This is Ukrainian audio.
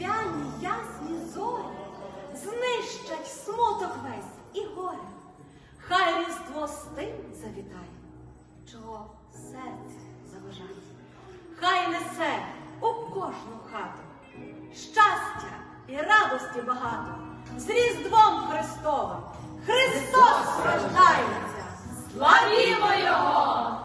різдвяні ясні зорі знищать смуток весь і горе. Хай різдво з тим завітає, чого серце заважає. Хай несе у кожну хату щастя і радості багато з Різдвом Христовим. Христос рождається! Славімо Його!